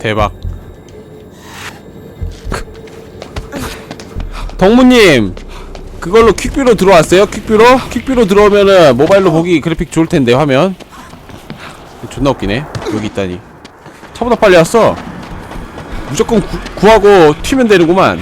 대박. 덕무님 그걸로 퀵뷰로 들어왔어요? 퀵뷰로? 퀵뷰로 들어오면은 모바일로 보기 그래픽 좋을 텐데 화면. 존나 웃기네. 여기 있다니. 차보다 빨리 왔어. 무조건 구, 구하고 튀면 되는구만.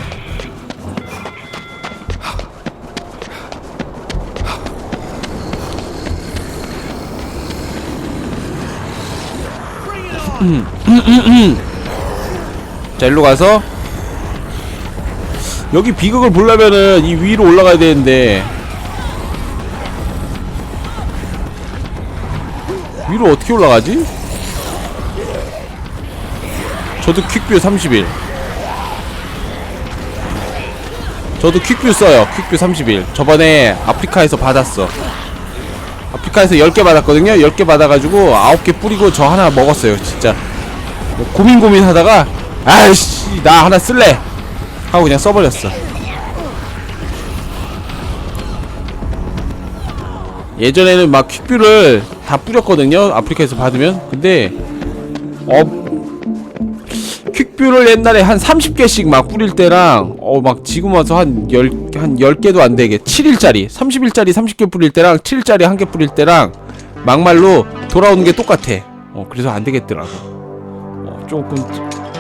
자 일로 가서. 여기 비극을 보려면은 이 위로 올라가야 되는데. 위로 어떻게 올라가지? 저도 퀵뷰 30일. 저도 퀵뷰 써요. 퀵뷰 30일. 저번에 아프리카에서 받았어. 아프리카에서 10개 받았거든요. 10개 받아가지고 9개 뿌리고 저 하나 먹었어요 진짜. 고민 고민 하다가 아이씨 나 하나 쓸래. 하고 그냥 써버렸어. 예전에는 막 퀵뷰를 다 뿌렸거든요 아프리카에서 받으면. 근데 어 퀵뷰를 옛날에 한 30개씩 막 뿌릴 때랑 어 막 지금 와서 한 10, 한 10개도 안 되게. 7일짜리. 30일짜리 30개 뿌릴 때랑 7일짜리 한 개 뿌릴 때랑 막말로 돌아오는 게 똑같아. 어 그래서 안 되겠더라고. 어 조금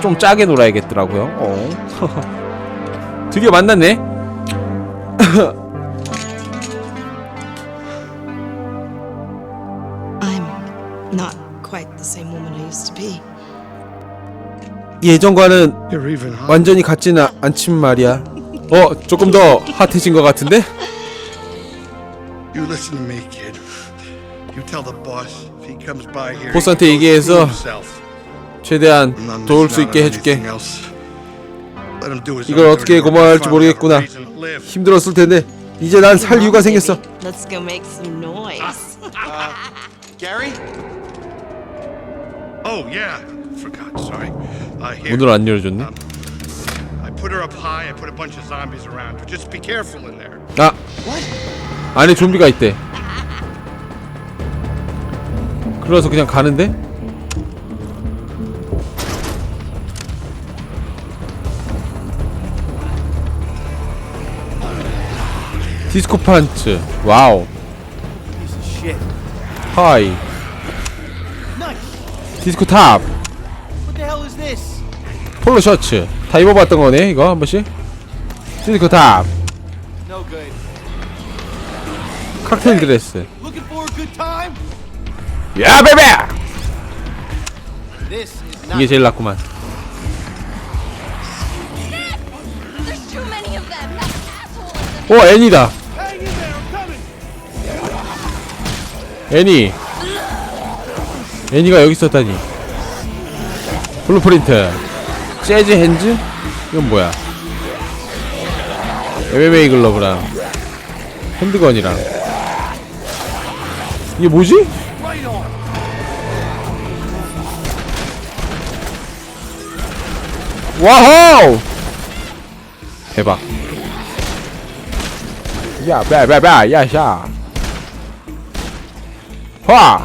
좀 짜게 놀아야겠더라고요 어 드디어 만났네 I'm not quite the same woman I used to be. 예전과는 You're even hot. 완전히 같지는 아- 않지만 말이야 어 조금 더 핫해진 것 같은데 You listen to me, kid. You tell the boss if he comes by here. 보스한테 he goes 얘기해서 through himself. 최대한 도울 수 있게 해줄게 이걸 어떻게 dirty work. 고마워야 할지 Finally have a 모르겠구나. 힘들었을 텐데 이제 난 살 이유가 생겼어 Let's go make some noise. Gary? Oh yeah, forgot. Sorry. Uh, here. 문을 안 열어줬네 I put her up high. I put a bunch of zombies around her. Just be careful in there. 아 안에 좀비가 있대 그래서 그냥 가는데 디스코 판츠 와우 하이 디스코 탑? 폴로 셔츠 다 입어봤던 거네 이거 한 번씩 디스코 탑. 칵테일 드레스? 야 베베. 이게 제일 낫구만 오 애니다. 애니. 애니가 여기 있었다니. 블루프린트. 재즈 핸즈? 이건 뭐야? MMA 글러브랑 핸드건이랑. 이게 뭐지? 와우! 대박 야, 야야야야 야샤 화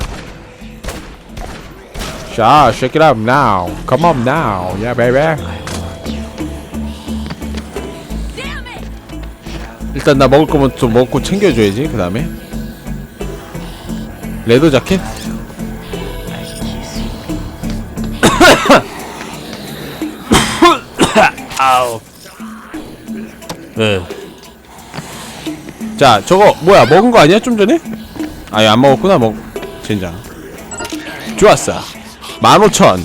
샤, shake it up now. Come on now. Yeah, baby. 일단 나 먹을 거면 좀 먹고 챙겨줘야지. 그 다음에 레더 자켓. 아우. 네. 자, 저거 뭐야? 먹은 거 아니야? 좀 전에? 아예 안 먹었구나. 먹 젠장. 좋았어. 15,000.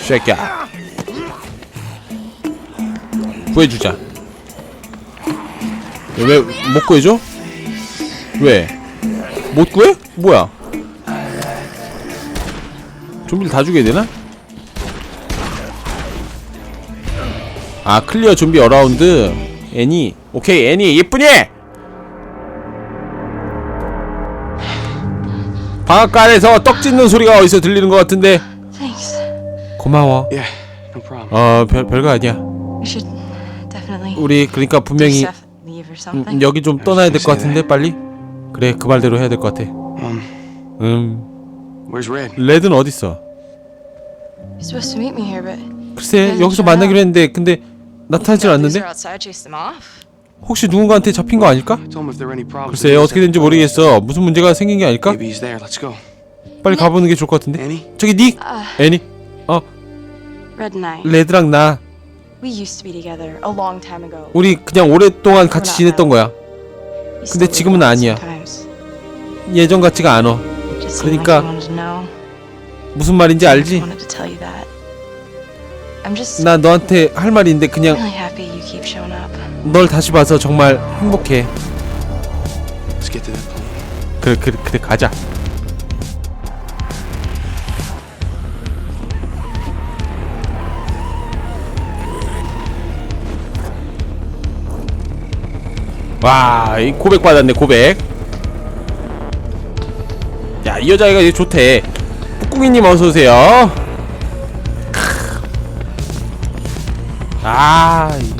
쉐끼야. 구해주자. 왜 못 구해줘? 왜? 못 구해? 뭐야? 좀비를 다 죽여야 되나? 아 클리어 좀비 어라운드 애니 오케이 애니 예쁘니? 방앗간 안에서 떡 찢는 소리가 어디서 들리는 것 같은데 Thanks. 고마워 Yeah, no problem. 어 별, 별거 아니야 We should definitely 우리 그러니까 분명히 Chef leave or 음, something. 여기 좀 떠나야 될 것 같은데 빨리 그래 그 말대로 해야 될 것 같아 Um, 음 Where's Red? 레드는 어딨어? You're supposed to meet me here, but 글쎄 여기서 만나기로 했는데 근데 나타나질 않는데. 혹시 누군가한테 잡힌 거 아닐까? 글쎄 어떻게 된지 모르겠어 무슨 문제가 생긴 게 아닐까? Maybe he's there. Let's go. 빨리 가보는 게 좋을 것 같은데 Annie? 저기 닉! 애니 어 Red and I, 레드랑 나 we used to be together a long time ago. 우리 그냥 오랫동안 같이 지냈던 거야 근데 지금은 아니야. 예전 같지가 않아 그러니까. 무슨 말인지 알지? 나 너한테 할 말이 있는데 그냥. 널 다시 봐서 정말 행복해. Let's get to that plane. 그래 그래 그래 가자. 와 이 고백 받았네 고백. 야 이 여자애가 이게 좋대. 뿡뿡이님 어서오세요 아 이-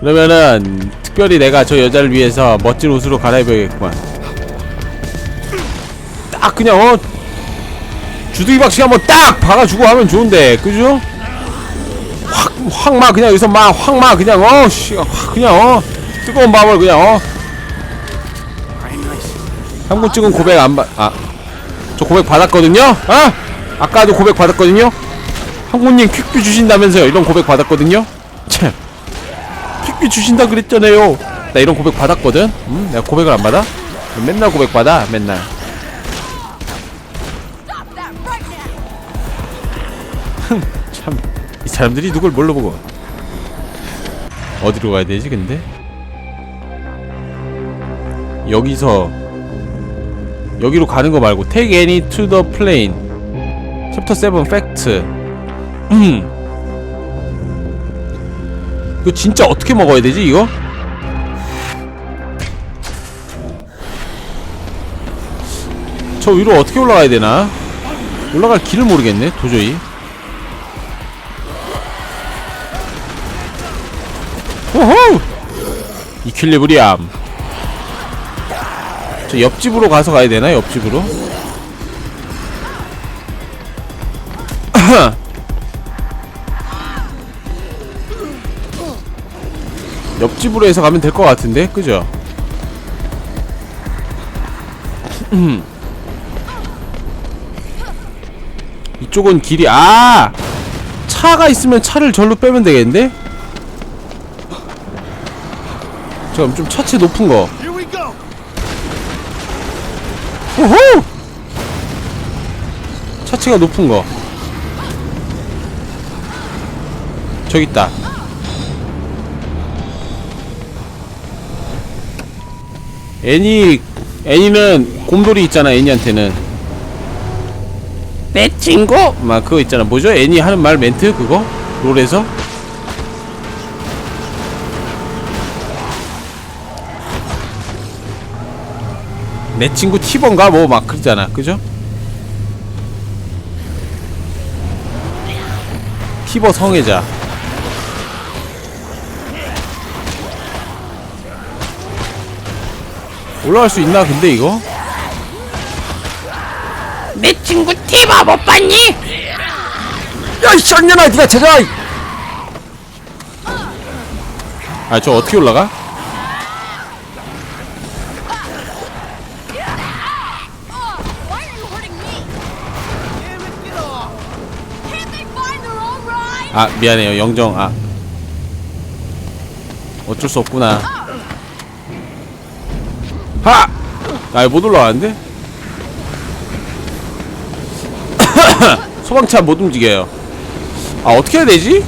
그러면은 특별히 내가 저 여자를 위해서 멋진 옷으로 갈아입어야겠구만 딱 그냥 어 주둥이 박씨 한번 딱 박아주고 하면 좋은데 그죠? 확막 그냥 여기서 막 확 막 그냥 어씨 확 그냥 어 뜨거운 밥을 그냥 어 한국 찍은 고백 안 받.. 아. 저 고백 받았거든요? 아! 아까도 고백 받았거든요? 한국님 퀵뷰 주신다면서요 이런 고백 받았거든요? 참 퀵뷰 주신다 그랬잖아요 나 이런 고백 받았거든? 음? 내가 고백을 안 받아? 맨날 고백 받아 맨날! 참 이 사람들이 누굴 뭘로 보고 어디로 가야 되지 근데? 여기서 여기로 가는 거 말고 Take any to the plane 챕터 7 팩트 음 이거 진짜 어떻게 먹어야 되지 이거? 저 위로 어떻게 올라가야 되나? 올라갈 길을 모르겠네 도저히 호호! 이퀄리브리암 저 옆집으로 가서 가야 되나? 옆집으로? 옆집으로 해서 가면 될 것 같은데? 그죠? 이쪽은 길이 아 차가 있으면 차를 절로 빼면 되겠는데? 잠깐 좀 차체 높은 거. 오호! 차체가 높은 거. 저기 있다. 애니 애니는 곰돌이 있잖아 애니한테는. 내 친구 막 그거 있잖아. 뭐죠? 애니 하는 말 멘트? 그거? 롤에서? 내 친구 티번가? 뭐 막 그러잖아. 그죠? 티버 성애자 올라갈 수 있나 근데 이거? 내 친구 티버 못 봤니? 야이 쌍년아 니가 찾아 아저 어떻게 올라가? 아 미안해요 영정 아 어쩔 수 없구나 하! 아못 올라가는데? 소방차 못 움직여요 아 어떻게 해야 되지?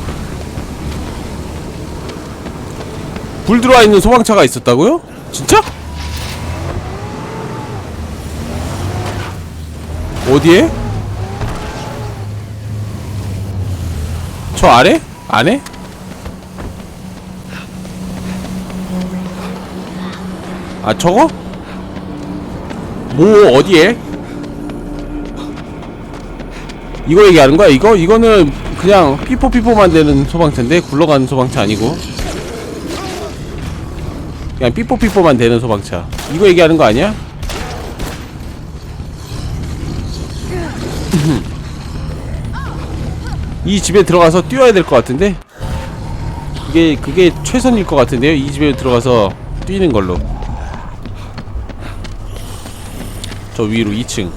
불 들어와 있는 소방차가 있었다고요? 진짜? 어디에? 저 아래? 안에? 아 저거? 뭐 어디에? 이거 얘기하는 거야 이거? 이거는 그냥 삐뽀삐뽀만 되는 소방차인데 굴러가는 소방차 아니고 그냥 삐뽀삐뽀만 되는 소방차 이거 얘기하는 거 아니야? 이 집에 들어가서 뛰어야 될 것 같은데 그게 그게 최선일 것 같은데요 이 집에 들어가서 뛰는 걸로 저 위로 2층.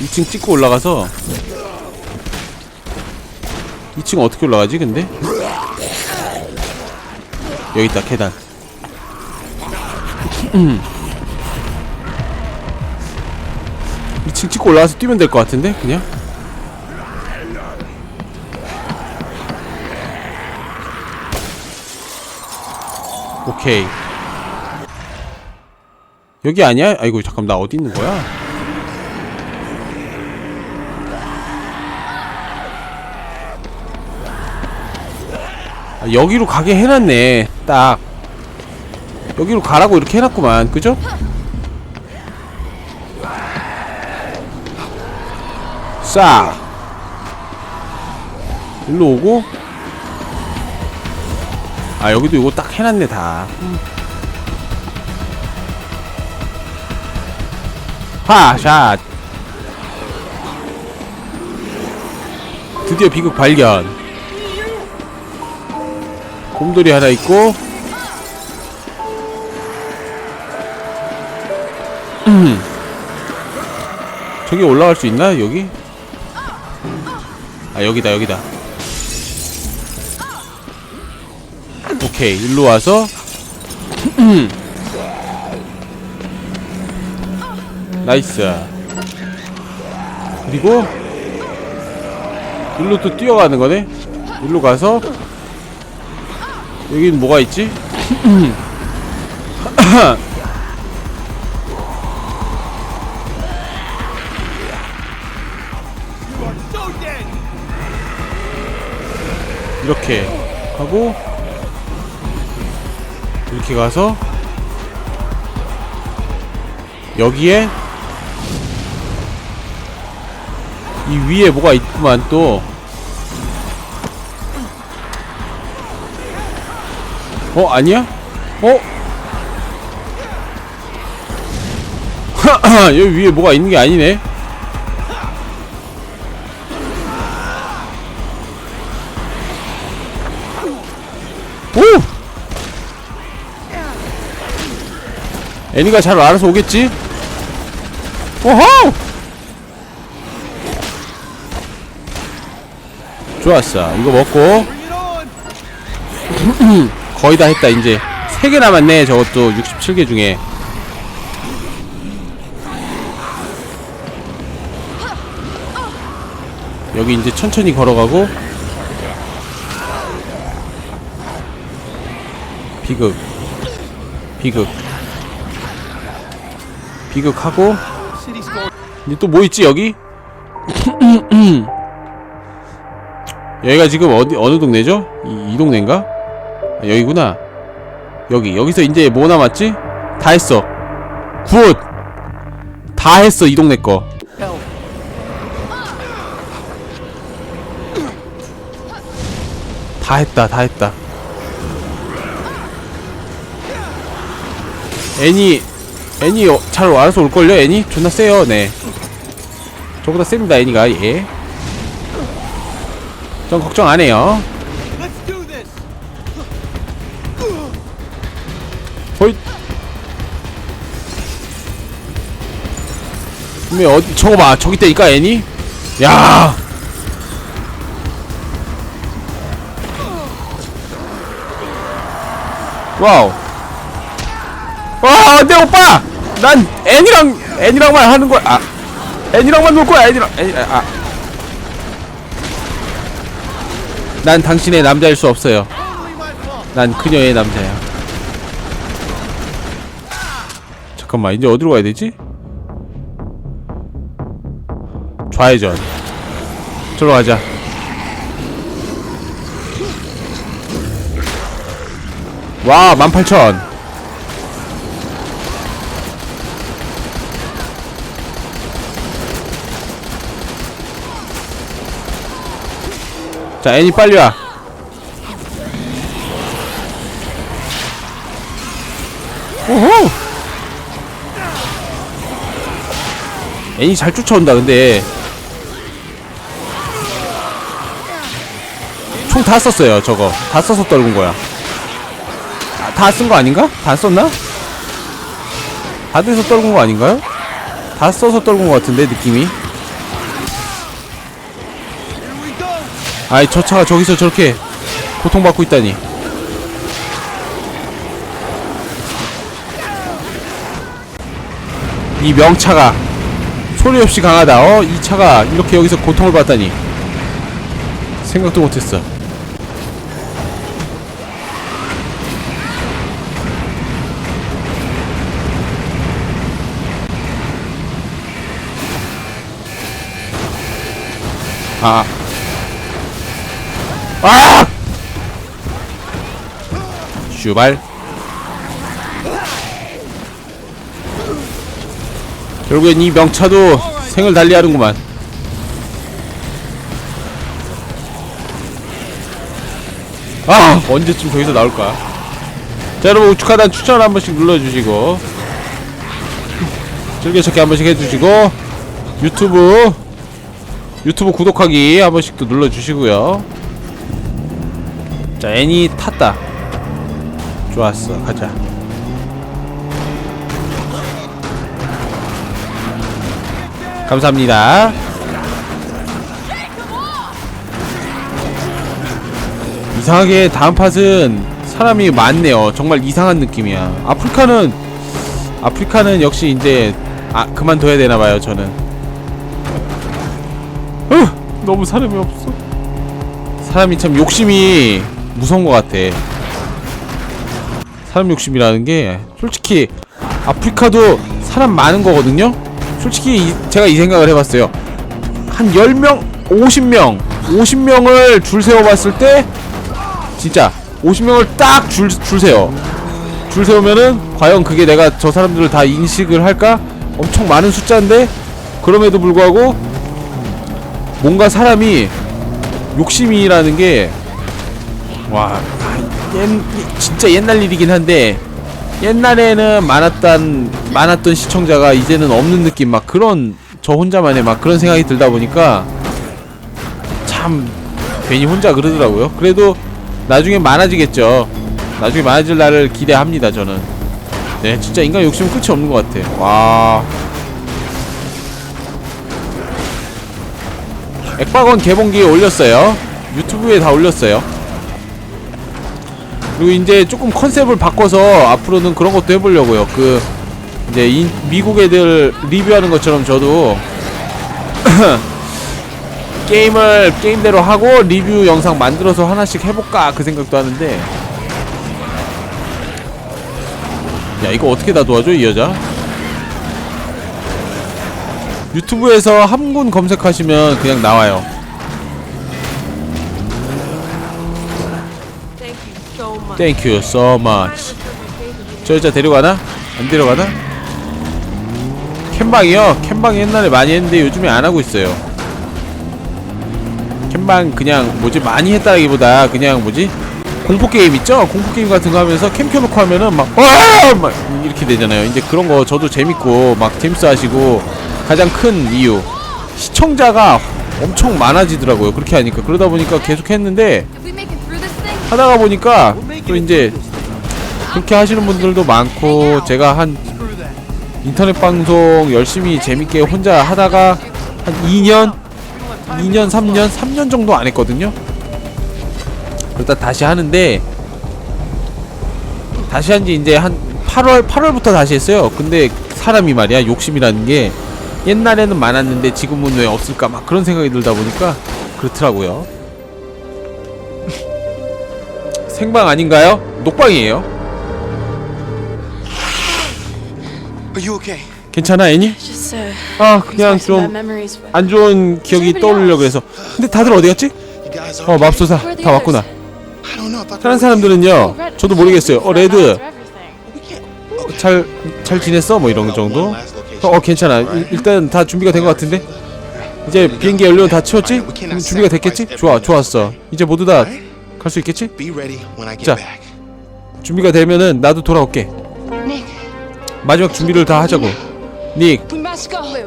2층 찍고 올라가서 2층 어떻게 올라가지 근데? 여기 있다 계단. 음. 2층 찍고 올라가서 뛰면 될 것 같은데 그냥? 오케이 여기 아니야? 아이고 잠깐 나 어디 있는 거야? 아, 여기로 가게 해놨네 딱 여기로 가라고 이렇게 해놨구만 그죠? 싹 일로 오고 아 여기도 이거 딱 해놨네 다 하샷 드디어 비극 발견 곰돌이 하나 있고 음. 저기 올라갈 수 있나 여기? 아 여기다 여기다 오케이 일로 와서 나이스 그리고 일로 또 뛰어가는 거네 일로 가서 여기는 뭐가 있지? 이렇게 하고 이렇게 가서 여기에 이 위에 뭐가 있구만 또 어? 아니야? 어? 여기 위에 뭐가 있는 게 아니네 오! 애니가 잘 알아서 오겠지? 오호! 좋았어. 이거 먹고. 거의 다 했다 이제. 3개 남았네. 저것도 67개 중에. 여기 이제 천천히 걸어가고 비극 비극 비극하고. 이제 또뭐 있지 여기? 여기가 지금 어디 어느 동네죠? 이, 이 동네인가? 아, 여기구나. 여기 여기서 이제 뭐 남았지? 다 했어. 굿. 다 했어 이 동네 거. 다 했다 다 했다. 애니 애니 어, 잘 알아서 올걸요 애니? 존나 세요 네 저보다 셉니다 애니가 예. 전 걱정 안 해요 do this. 호잇 분명 어디 저거 봐 저기 있다니까 애니 야 와우 와, 내 오빠! 난 애니랑, 애니랑만 하는 거야. 아, 애니랑만 놀 거야, 애니랑, 애니, 아. 난 당신의 남자일 수 없어요. 난 그녀의 남자야. 잠깐만, 이제 어디로 가야 되지? 좌회전. 저로 가자. 와, 18,000. 자 애니 빨리 와 오호 애니 잘 쫓아온다 근데 총 다 썼어요 저거 다 써서 떨군 거야 아, 다쓴 거 아닌가? 다 썼나? 다 돼서 떨군 거 아닌가요? 다 써서 떨군 거 같은데 느낌이 아이 저 차가 저기서 저렇게 고통받고 있다니. 이 명차가 소리 없이 강하다. 어? 이 차가 이렇게 여기서 고통을 받다니. 생각도 못했어. 아 아! 슈발. 결국엔 이 명차도 생을 달리하는구만. 아 언제쯤 저기서 나올까? 자 여러분 우측 하단 추천 한 번씩 눌러주시고 즐겨찾기 한 번씩 해주시고 유튜브 유튜브 구독하기 한 번씩 또 눌러주시고요 자 애니 탔다. 좋았어. 가자. 감사합니다. 이상하게 다음 팟은 사람이 많네요. 정말 이상한 느낌이야. 아프리카는 아프리카는 역시 이제 아 그만둬야 되나봐요 저는. 어, 너무 사람이 없어. 사람이 참 욕심이 무서운 것 같아. 사람 욕심이라는 게 솔직히 아프리카도 사람 많은 거거든요? 솔직히 이- 제가 이 생각을 해봤어요. 한 10명 50명 50명을 줄 세워봤을 때 진짜 50명을 딱 줄 줄 세워. 줄 세우면은 과연 그게 내가 저 사람들을 다 인식을 할까? 엄청 많은 숫자인데 그럼에도 불구하고 뭔가 사람이 욕심이라는 게 와, 옛, 진짜 옛날 일이긴 한데 옛날에는 많았던 많았던 시청자가 이제는 없는 느낌 막 그런 저 혼자만의 막 그런 생각이 들다 보니까 참 괜히 혼자 그러더라고요. 그래도 나중에 많아지겠죠. 나중에 많아질 날을 기대합니다. 저는. 네, 진짜 인간 욕심은 끝이 없는 것 같아. 와. 액박원 개봉기에 올렸어요. 유튜브에 다 올렸어요. 그리고 이제 조금 컨셉을 바꿔서 앞으로는 그런 것도 해보려고요. 그 이제 인, 미국 애들 리뷰하는 것처럼 저도 게임을 게임대로 하고 리뷰 영상 만들어서 하나씩 해볼까 그 생각도 하는데 야 이거 어떻게 다 도와줘 이 여자? 유튜브에서 함군 검색하시면 그냥 나와요. Thank you so much. 저 여자 데려가나? 안 데려가나? 캠방이요? 캠방 옛날에 많이 했는데 요즘에 안 하고 있어요. 캠방 그냥 뭐지 많이 했다기보다 그냥 뭐지 공포 게임 있죠? 공포 게임 같은 거 하면서 캠 켜놓고 하면은 막 와! 막 이렇게 되잖아요. 이제 그런 거 저도 재밌고 막 재밌어 하시고 가장 큰 이유 시청자가 엄청 많아지더라고요. 그렇게 하니까 그러다 보니까 계속 했는데 하다가 보니까 또 이제 그렇게 하시는 분들도 많고 제가 한. 인터넷 방송 열심히 재밌게 혼자 하다가 한 2년 2년 3년 3년 정도 안 했거든요. 그러다 다시 하는데 다시 한 지 이제 한 8월 8월부터 다시 했어요. 근데 사람이 말이야 욕심이라는 게 옛날에는 많았는데 지금은 왜 없을까? 막 그런 생각이 들다 보니까 그렇더라고요 생방 아닌가요? 녹방이에요 Are you okay? 괜찮아 애니? Uh, 아 그냥 좀 안 좋은 기억이 떠오르려고 해서 근데 다들 어디 갔지? 어? 맙소사 다 왔구나 다른 사람들은요 저도 모르겠어요 어 레드. We can't. 잘잘 지냈어? 뭐 이런 정도? 어, 어 괜찮아 일- 일단 다 준비가 된 것 같은데 이제 비행기 연료 다 채웠지? 준비가 됐겠지? 좋아 좋았어 이제 모두 다 갈 수 있겠지? 자. 준비가 되면은 나도 돌아올게 Nick, 마지막 준비를 다 하자고 닉.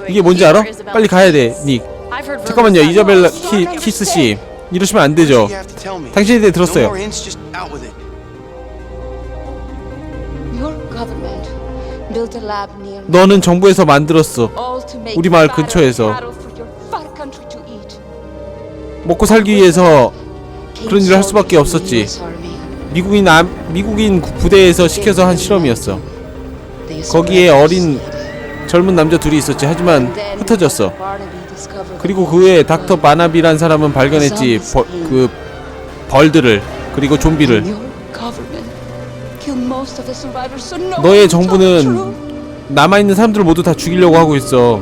이게 뭔지 알아? 빨리 가야 돼 please. 닉 I've heard 잠깐만요 이자벨라 키, no, 키스 stay. 씨 이러시면 안 되죠. 당신에 대해 들었어요 너는 정부에서 만들었어 우리 마을 근처에서. 먹고 살기 위해서 그런 일을 할 수밖에 없었지. 미국인 남 미국인 구- 부대에서 시켜서 한 실험이었어 거기에 어린 젊은 남자 둘이 있었지 하지만 흩어졌어 그리고 그 Black 닥터 마나비란 사람은 발견했지 벌, 그 벌들을 그리고 좀비를 너의. 정부는 남아 있는 사람들을 모두 다 죽이려고 하고 있어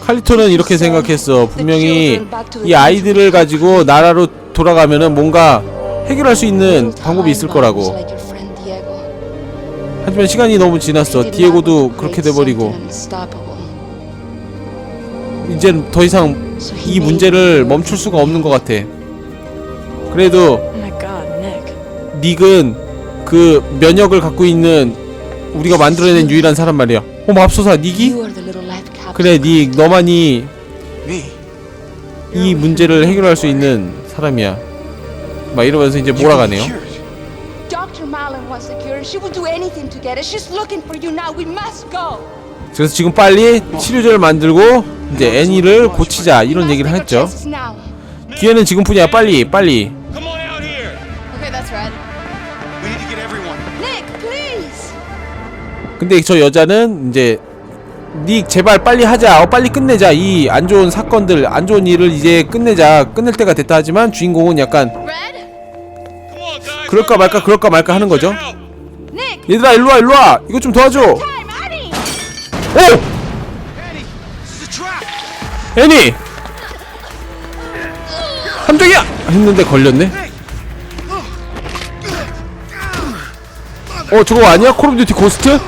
칼리토는 이렇게 생각했어 분명히 이 아이들을 가지고 나라로 돌아가면은 뭔가 해결할 수 있는 방법이 있을 거라고. 하지만 시간이 너무 지났어 디에고도 그렇게 돼버리고. 이젠 더 이상 이 문제를 멈출 수가 없는 것 같아 그래도 Oh. 닉은 그 면역을 갖고 있는 우리가 만들어낸 유일한 사람 말이야 어 맙소사 captain. 그래 닉 너만이. 이 문제를 해결할 수 있는 사람이야 막 이러면서 이제 몰아가네요. 그래서 지금 빨리 치료제를 만들고 이제 애니를 고치자 이런 얘기를 했죠. 기회는 지금뿐이야 빨리 빨리 근데 저 여자는 이제 닉 제발 빨리 하자 어 빨리 끝내자 이 안 좋은 사건들 안 좋은 일을 이제 끝내자 끝낼 때가 됐다 하지만 주인공은 약간. 그럴까 말까 그럴까 말까 하는 거죠 얘들아 일로와 일로와 이거 좀 도와줘 오! 애니 함정이야 했는데 걸렸네 어 저거 아니야? 콜 오브 듀티 고스트?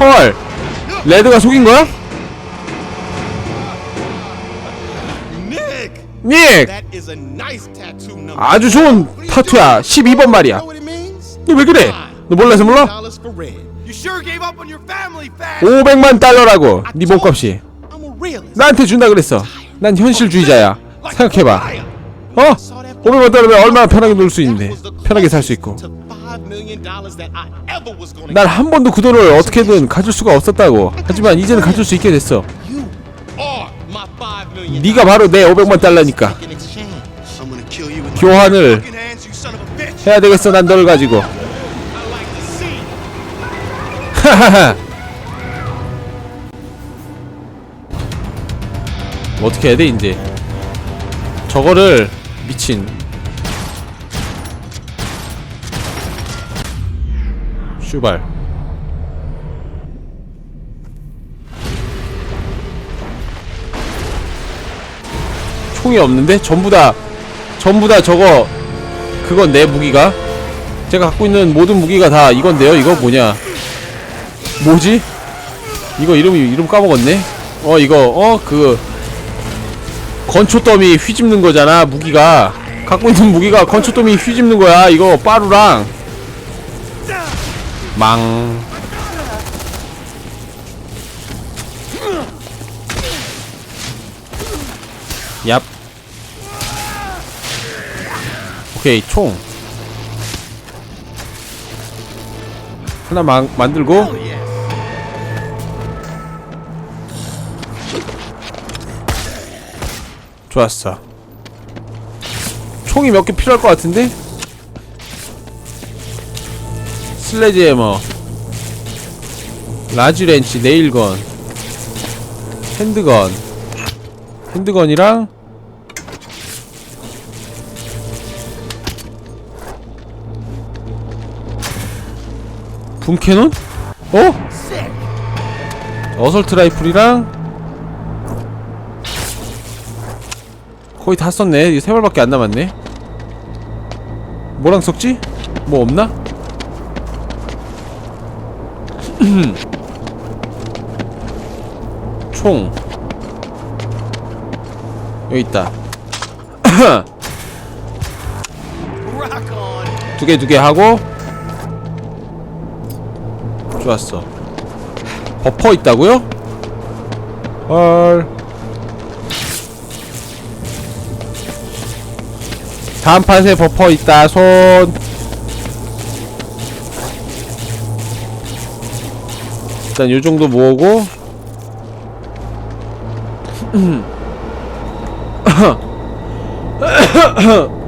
헐 레드가 속인 거야? Nick, 닉! 아주 좋은 타투야 12번 말이야? 너 왜 그래? 너 몰라서 몰라? Dollars for red. You sure gave up on your family fast. 500만 달러라고 네 몸값이. 나한테 준다 그랬어 난 현실주의자야 생각해봐 어? 500만 달러면 얼마나 편하게 놀 수 있는데 편하게 살 수 있고 To five million dollars that I ever was gonna 난한 번도 그 돈을 어떻게든 가질 수가 없었다고 하지만 이제는 가질 수 있게 됐어. 네가 바로 내 500만 달러니까 교환을. 해야 되겠어 난 너를 가지고. 하하하 어떻게 해야 돼 이제 저거를 미친. 슈발. 총이 없는데? 전부 다 전부 다 저거 그건 내 무기가? 제가 갖고 있는 모든 무기가 다 이건데요? 이거 뭐냐? 뭐지? 이거 이름이 이름 까먹었네? 어 이거 어 그 건초 더미 휘집는 거잖아 무기가. 갖고 있는 무기가 건초 더미 휘집는 거야 이거 빠루랑. 망. 얍. 오케이 총. 하나 마, 만들고 좋았어. 총이 몇 개 필요할 것 같은데? 슬래지 해머. 라지 렌치 네일건. 핸드건. 핸드건이랑 붐캐논? 어? 어설트 라이플이랑 거의 다 썼네 이제 세 발밖에 안 남았네 뭐랑 섞지? 뭐 없나? 총 여기 있다. 두 개 두 개 하고 좋았어 버퍼 있다고요? 헐 다음 팟에 버퍼 있다. 손. 일단 요정도 모으고